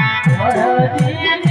Oh,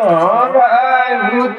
ও ভাই ভূত